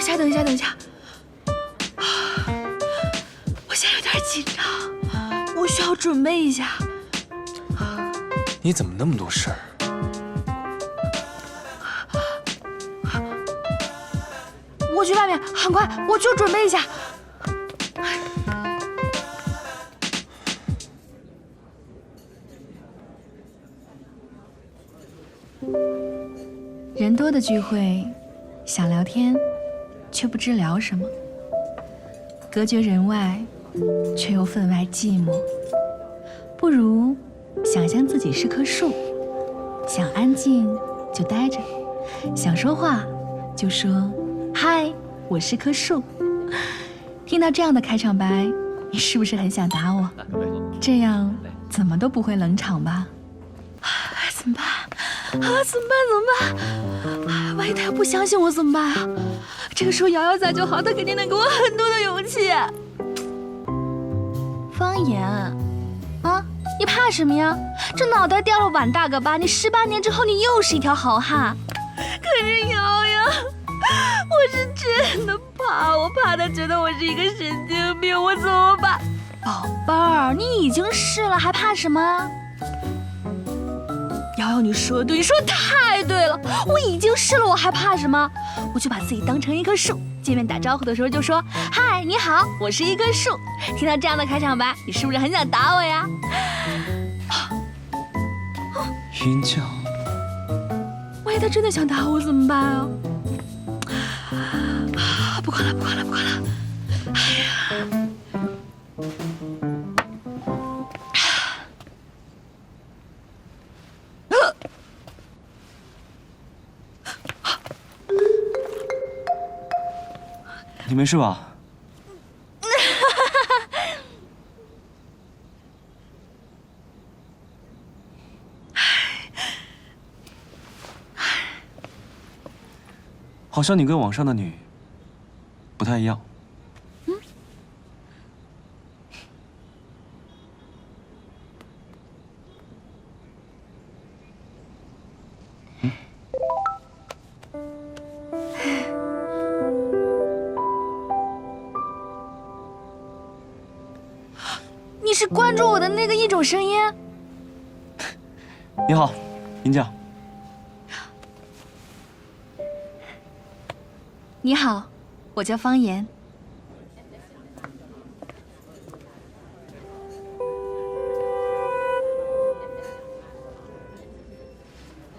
一下，等一下，等一下。啊，我现在有点紧张，我需要准备一下。你怎么那么多事儿？我去外面，很快，我就准备一下。人多的聚会，想聊天，却不知聊什么；隔绝人外，却又分外寂寞。不如想象自己是棵树，想安静就待着，想说话就说：“嗨，我是棵树。”听到这样的开场白，你是不是很想打我？这样怎么都不会冷场吧？怎么办？啊，怎么办？怎么办？万一他要不相信我怎么办啊？这个时候瑶瑶在就好，她肯定能给我很多的勇气。方言，啊，你怕什么呀？这脑袋掉了碗大个疤，你十八年之后你又是一条好汉。可是瑶瑶，我是真的怕，我怕他觉得我是一个神经病，我怎么办？宝贝儿，你已经是了，还怕什么？瑶瑶，你说的对，你说的太对了。我已经试了，我还怕什么？我就把自己当成一棵树，见面打招呼的时候就说：“嗨，你好，我是一棵树。”听到这样的开场白，你是不是很想打我呀？晕觉。万一他真的想打我怎么办啊？不管了，不管了，不管了。哎呀！你没事吧？好像你跟网上的你不太一样。是关注我的那个一种声音？你好，银匠。你好，我叫方言。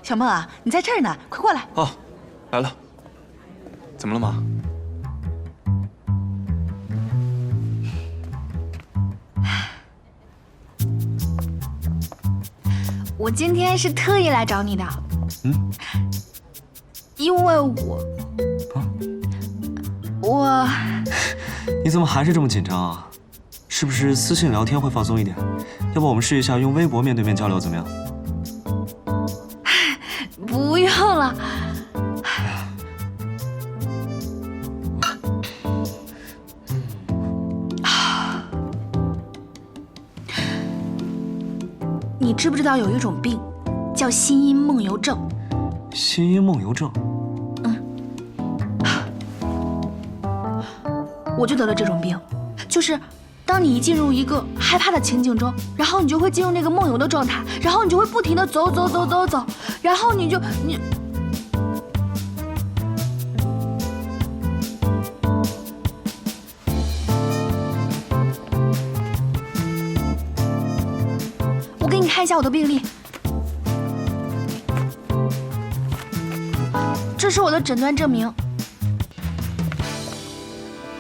小梦啊，你在这儿呢，快过来。哦，来了。怎么了，妈？我今天是特意来找你的。嗯。因为我，啊，我，你怎么还是这么紧张啊？是不是私信聊天会放松一点？要不我们试一下用微博面对面交流，怎么样？道有一种病，叫心因梦游症？心因梦游症。嗯我就得了这种病，就是当你一进入一个害怕的情景中，然后你就会进入那个梦游的状态，然后你就会不停的走走走走走，然后你就你。看一下我的病历，这是我的诊断证明。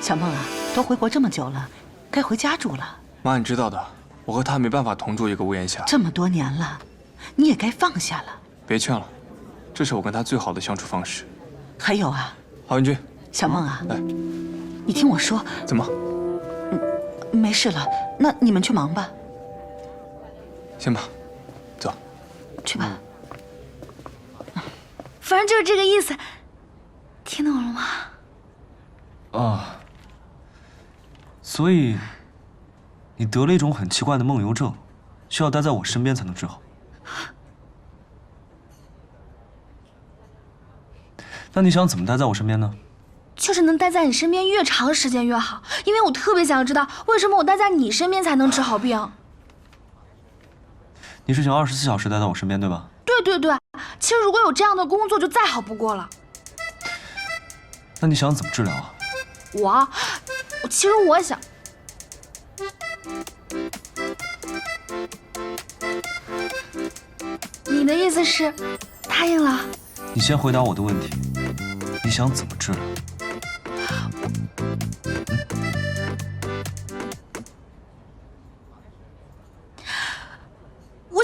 小梦啊，都回国这么久了，该回家住了。妈，你知道的，我和他没办法同住一个屋檐下。这么多年了，你也该放下了。别劝了，这是我跟他最好的相处方式。还有啊，郝云君，小梦啊，来，你听我说，怎么？没事了，那你们去忙吧。行吧，走，去吧。反正就是这个意思，听懂了吗？啊。所以，你得了一种很奇怪的梦游症，需要待在我身边才能治好。那你想怎么待在我身边呢？就是能待在你身边越长时间越好，因为我特别想要知道为什么我待在你身边才能治好病。你是想二十四小时待在我身边，对吧？对对对，其实如果有这样的工作就再好不过了。那你想怎么治疗啊？我，我其实我想，你的意思是答应了？你先回答我的问题，你想怎么治疗？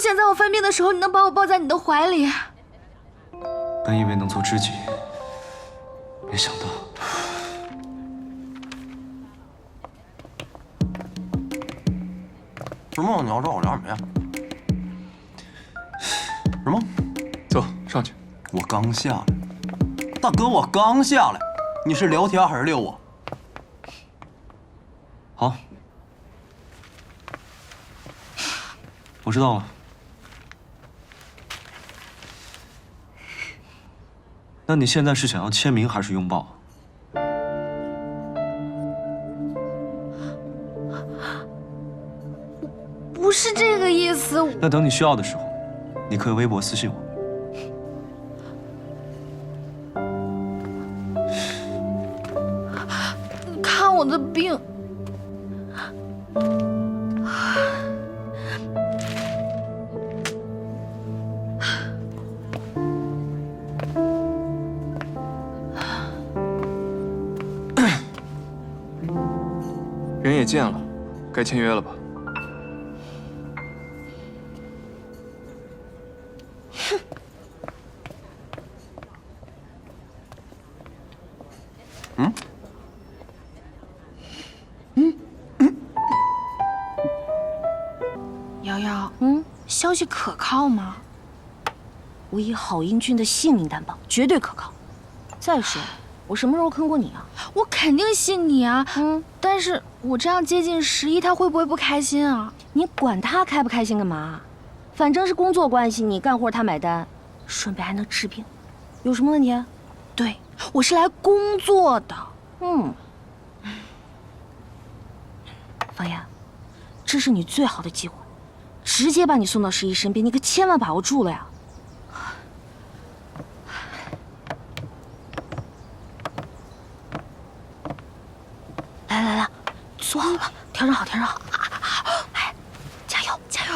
想在我犯病的时候，你能把我抱在你的怀里。本以为能做知己，没想到。什么？你要找我聊什么呀？什么？走上去。我刚下来，大哥，我刚下来，你是聊天还是遛我？好，我知道了。那你现在是想要签名还是拥抱？不是这个意思，那等你需要的时候，你可以微博私信我。你看我的病。见了，该签约了吧？哼！嗯？嗯瑶瑶，嗯，消息可靠吗？我以郝英俊的性命担保，绝对可靠。再说，我什么时候坑过你啊？我肯定信你啊。嗯，但是我这样接近十一，他会不会不开心啊？你管他开不开心干嘛？反正是工作关系，你干活他买单，顺便还能治病，有什么问题？啊？对，我是来工作的。嗯，方言，这是你最好的机会，直接把你送到十一身边，你可千万把握住了呀！来来来，坐好了，调整好，调整好，哎，加油，加油！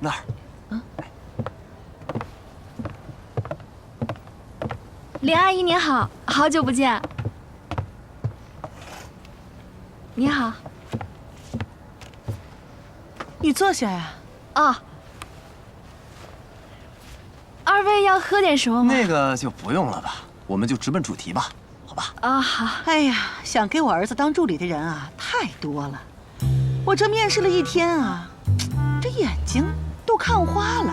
那儿，林阿姨您好，好久不见。你好。你坐下呀。哦。二位要喝点什么吗？那个就不用了吧，我们就直奔主题吧，好吧？啊，好。哎呀，想给我儿子当助理的人啊，太多了。我这面试了一天啊，这眼睛都看花了。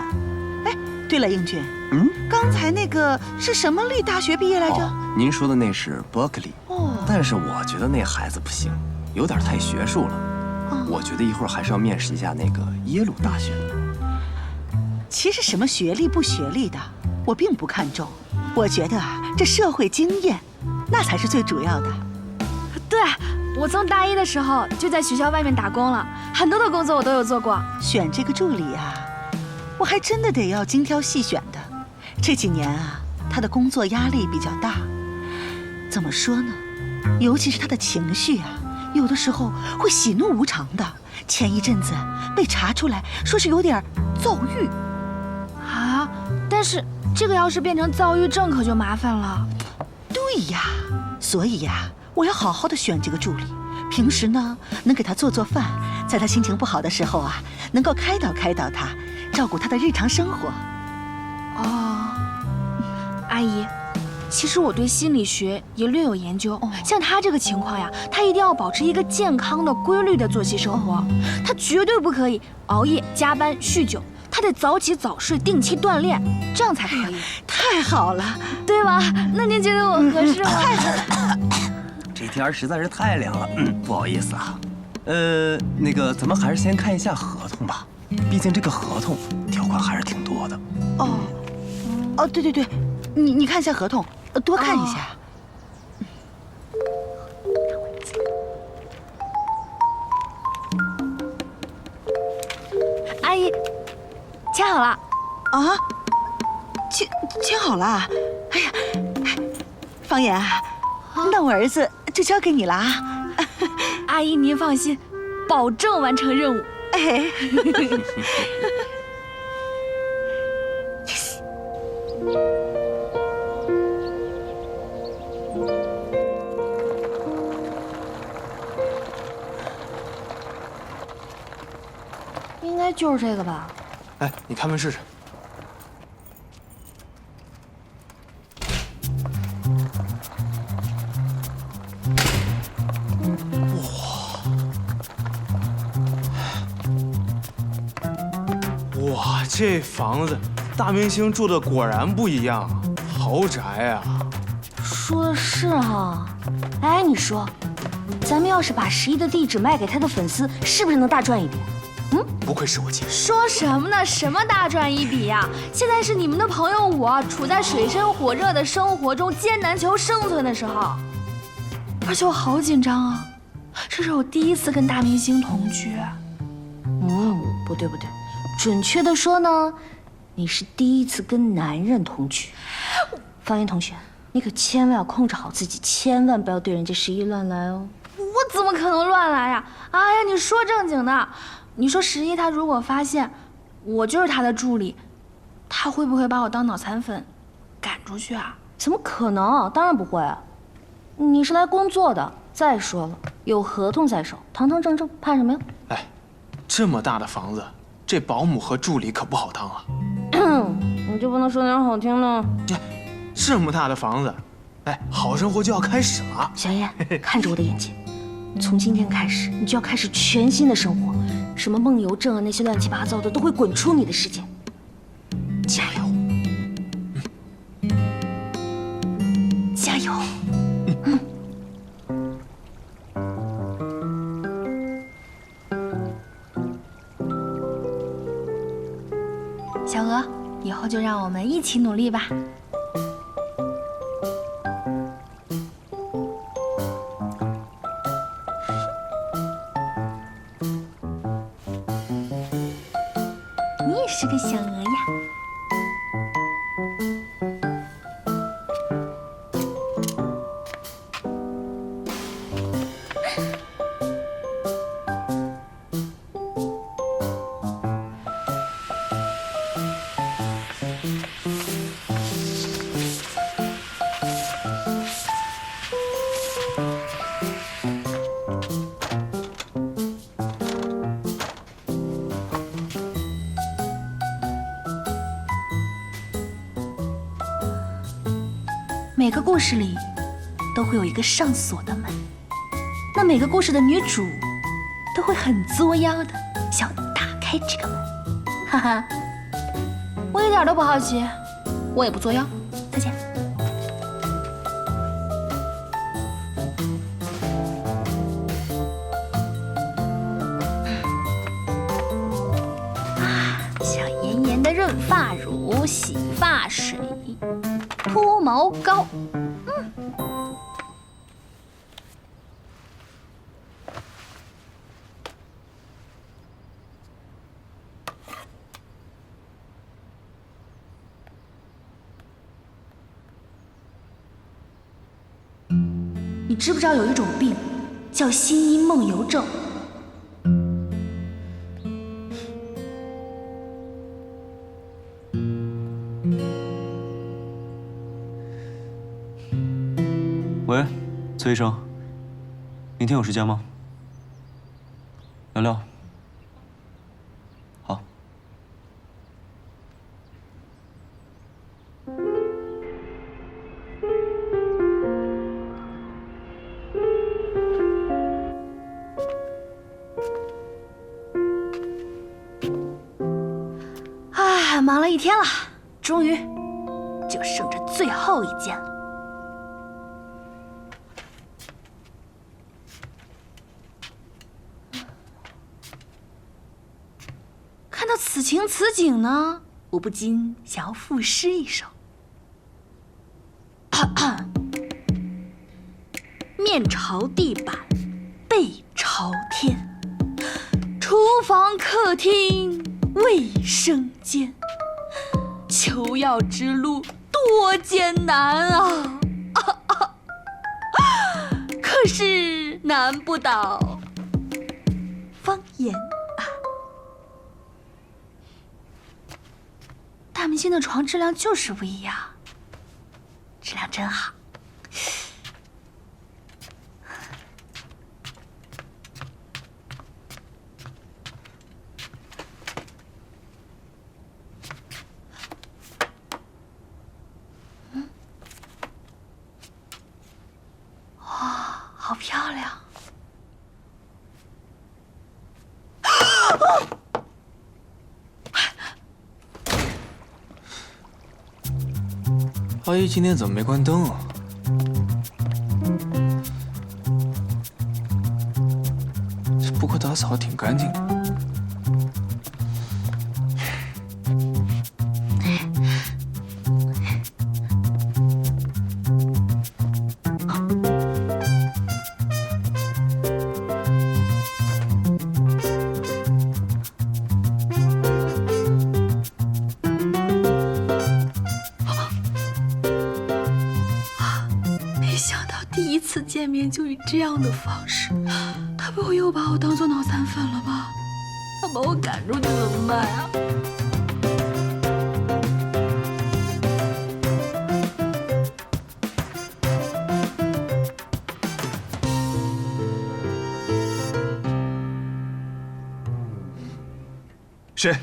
哎，对了，英俊，嗯，刚才那个是什么立大学毕业来着？哦，您说的那是伯克利。哦，但是我觉得那孩子不行，有点太学术了。哦，我觉得一会儿还是要面试一下那个耶鲁大学的。其实什么学历不学历的，我并不看重。我觉得啊，这社会经验，那才是最主要的。对，我从大一的时候就在学校外面打工了，很多的工作我都有做过。选这个助理啊，我还真的得要精挑细选的。这几年啊，他的工作压力比较大。怎么说呢？尤其是他的情绪啊，有的时候会喜怒无常的。前一阵子被查出来说是有点躁郁。啊！但是这个要是变成躁郁症，可就麻烦了。对呀，所以呀，我要好好的选这个助理。平时呢，能给他做做饭，在他心情不好的时候啊，能够开导开导他，照顾他的日常生活。哦，阿姨，其实我对心理学也略有研究。像他这个情况呀，他一定要保持一个健康的、规律的作息生活，他绝对不可以熬夜、加班、酗酒。他得早起早睡，定期锻炼，这样才可以。太好了，对吧？那您觉得我合适吗？太好了。这天实在是太凉了，嗯，不好意思啊。呃，那个，咱们还是先看一下合同吧，毕竟这个合同条款还是挺多的。哦，哦，对对对，你你看一下合同，呃多看一下。签好了。啊，签签好了。哎呀，方言啊，那我儿子就交给你了啊。阿姨您放心，保证完成任务。哎，应该就是这个吧？哎，你开门试试。哇，哇，这房子，大明星住的果然不一样，豪宅啊！说的是哈。哎，你说，咱们要是把十一的地址卖给他的粉丝，是不是能大赚一笔笔？不愧是我姐。说什么呢？什么大赚一笔呀？现在是你们的朋友我处在水深火热的生活中艰难求生存的时候，而且我好紧张啊！这是我第一次跟大明星同居。嗯，不对不对，准确的说呢，你是第一次跟男人同居。方言同学，你可千万要控制好自己，千万不要对人家十一乱来哦。我怎么可能乱来呀？哎呀，你说正经的，你说十一他如果发现我就是他的助理，他会不会把我当脑残粉赶出去啊？怎么可能？当然不会啊！你是来工作的。再说了，有合同在手，堂堂正正，怕什么呀？哎，这么大的房子，这保姆和助理可不好当啊！你就不能说点好听的？这么大的房子，哎，好生活就要开始了。小燕，看着我的眼睛，从今天开始，你就要开始全新的生活，什么梦游症啊，那些乱七八糟的都会滚出你的世界。加油！加油！小鹅，以后就让我们一起努力吧。每个故事里都会有一个上锁的门，那每个故事的女主都会很作妖的想打开这个门。哈哈，我一点都不好奇，我也不作妖。再见。啊，香甜甜的润发乳、洗发水、脱毛膏。嗯。你知不知道有一种病叫心因梦游症？喂，崔医生，明天有时间吗？聊聊。此情此景呢，我不禁想要赋诗一首：面朝地板，背朝天，厨房、客厅、卫生间，求药之路多艰难啊！可是难不倒方言。大明星的床质量就是不一样，质量真好。今天怎么没关灯啊？不过打扫的挺干净的。就以这样的方式，他不会又把我当做脑残粉了吧？他把我赶出去怎么办啊？谁？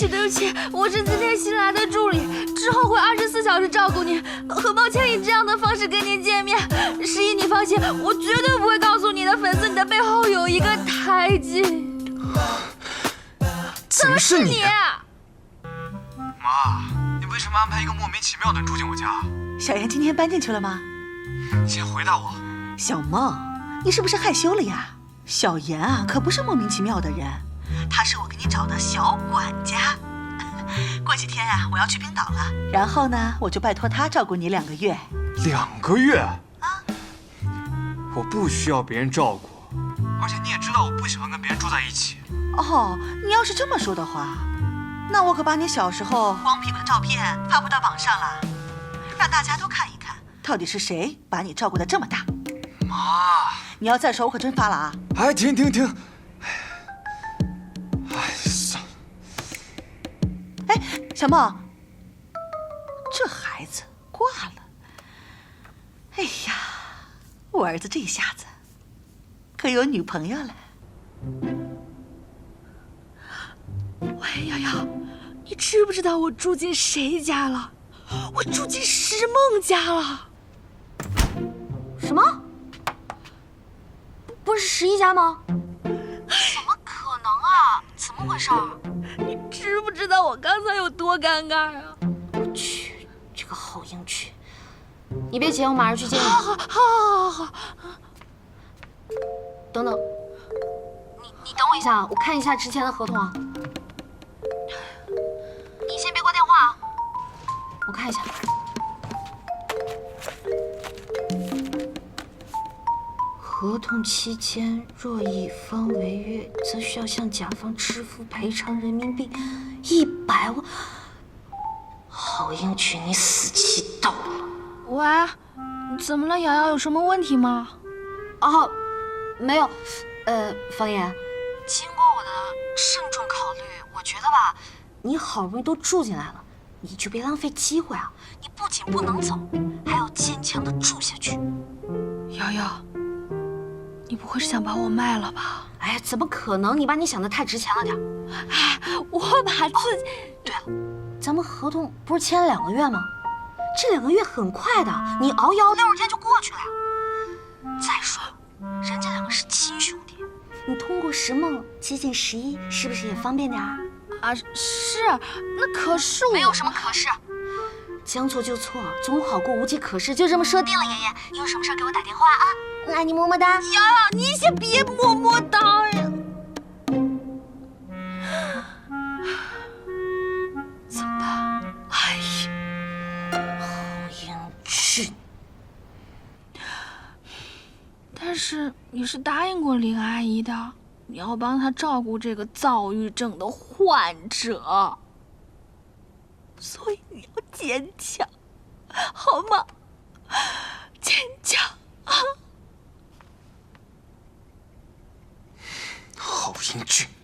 起，对不起，对不起，我是今天新来的助理，之后会二十四小时照顾您。很抱歉以这样的方式跟您见面，十一你放心，我绝对不会告诉你的粉丝你的背后有一个胎记。怎么是你？妈，你为什么安排一个莫名其妙的人住进我家？小妍今天搬进去了吗？你先回答我。小梦，你是不是害羞了呀？小妍啊，可不是莫名其妙的人，她是我给你找的小管家。过几天啊，我要去冰岛了，然后呢，我就拜托他照顾你两个月。两个月啊？我不需要别人照顾。而且你也知道我不喜欢跟别人住在一起。哦，你要是这么说的话，那我可把你小时候光屁股的照片发布到网上了，让大家都看一看，到底是谁把你照顾的这么大。妈，你要再说，我可真发了啊！哎，停停停！小梦，这孩子挂了。哎呀，我儿子这下子可有女朋友了。喂，瑶瑶，你知不知道我住进谁家了？我住进石梦家了。什么？不不是十一家吗？怎么回事？你知不知道我刚才有多尴尬啊？我去，这个好英俊！你别急，我马上去接你。好好好好好，等等，你你等我一下，我看一下之前的合同啊。你先别挂电话啊，我看一下。合同期间若乙方违约，则需要向甲方支付赔偿人民币一百万。郝英曲，你死期到了！喂，怎么了？瑶瑶有什么问题吗？哦，没有，呃，方言，经过我的慎重考虑，我觉得吧，你好不容易都住进来了，你就别浪费机会啊！你不仅不能走，还要坚强的住下去。瑶瑶，你不会是想把我卖了吧？哎，怎么可能？你把你想的太值钱了点儿。哎，我把自己……对了，咱们合同不是签了两个月吗？这两个月很快的，你熬一熬，六十天就过去了呀。再说，人家两个是亲兄弟，你通过石梦接近十一，是不是也方便点儿？啊，是，那可是我没有什么可是，将错就错，总好过无计可施。就这么说定了，爷爷，有什么事给我打电话啊！爱你么么哒，瑶瑶，你先别么么哒呀，怎么办？哎呀，好英俊！但是你是答应过林阿姨的，你要帮她照顾这个躁郁症的患者，所以你要坚强，好吗？坚强啊！好英俊。